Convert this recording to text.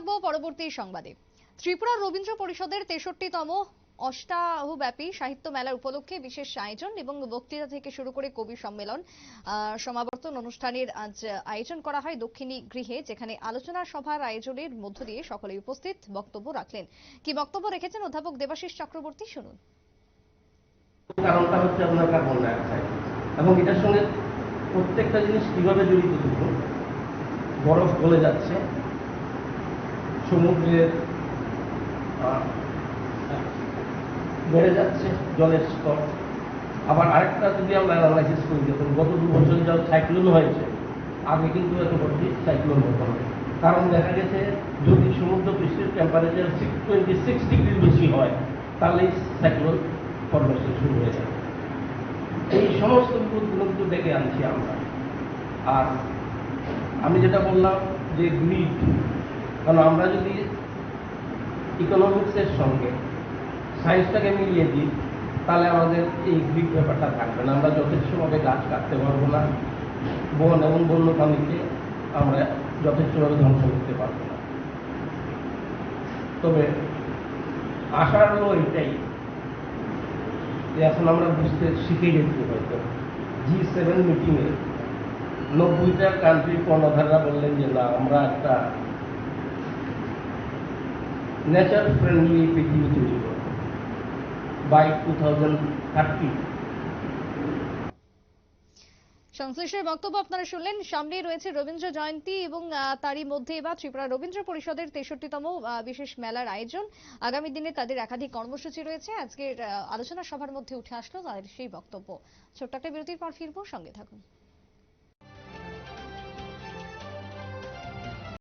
থাকব পরবর্তী সংবাদে। ত্রিপুরা রবীন্দ্র পরিষদের তেষট্টিতম অষ্টাহব্যাপী সাহিত্য মেলার উপলক্ষে বিশেষ আয়োজন এবং বক্তৃতা থেকে শুরু করে কবি সম্মেলন সমাবর্তন অনুষ্ঠানের আজ আয়োজন করা হয় দক্ষিণী গৃহে, যেখানে আলোচনা সভার আয়োজনের মধ্য দিয়ে সকলে উপস্থিত বক্তব্য রাখলেন। কি বক্তব্য রেখেছেন অধ্যাপক দেবাশিস চক্রবর্তী, শুনুন। কারণটা হচ্ছে আপনার কার্বন ডাইঅক্সাইড। এবং এটার সঙ্গে প্রত্যেকটা জিনিস কীভাবে জড়িত বরফ গলে যাচ্ছে সমুদ্রের বেড়ে যাচ্ছে জলের স্তর। আবার আরেকটা যদি আমরা অ্যানালাইসিস করি, দেখুন, গত দু বছর যা সাইক্লোন হয়েছে, আগে কিন্তু এত বড় সাইক্লোন হতো না। কারণ দেখা গেছে, যদি সমুদ্র পৃষ্ঠের temperature six twenty six degree বেশি হয়, তাহলে সাইক্লোন ফর্মেশন শুরু হয়ে যাবে। এই সমস্ত বিপদগুলো কিন্তু ডেকে আনছি আমরা। আর আমি যেটা বললাম যে গ্রিড কারণ আমরা যদি ইকোনমিক্সের সঙ্গে সায়েন্সটাকে মিলিয়ে দিই, তাহলে আমাদের এই গ্রিড ব্যাপারটা থাকবে না। আমরা যথেষ্টভাবে গাছ কাটতে পারব না। বন এবং বন্যপ্রাণীকে আমরা যথেষ্টভাবে ধ্বংস করতে পারব না। তবে আশার হলো এটাই যে এখন আমরা বুঝতে শিখে গেছি হয়তো। জি সেভেন মিটিংয়ে নব্বইটা কান্ট্রি কর্ণধাররা বললেন যে, না, আমরা একটা নেচার ফ্রেন্ডলি পৃথিবী তৈরি করব বাই টু থাউজেন্ড থার্টি সংশ্লিষ্টের বক্তব্য আপনারা শুনলেন। সামনেই রয়েছে রবীন্দ্র জয়ন্তী এবং তারই মধ্যে এবার ত্রিপুরা রবীন্দ্র পরিষদের তেষট্টিতম বিশেষ মেলার আয়োজন। আগামী দিনে তাদের একাধিক কর্মসূচি রয়েছে। আজকের আলোচনা সভার মধ্যে উঠে আসলো তাদের সেই বক্তব্য। ছোট্ট একটা বিরতির পর ফিরবো। সঙ্গে থাকুন।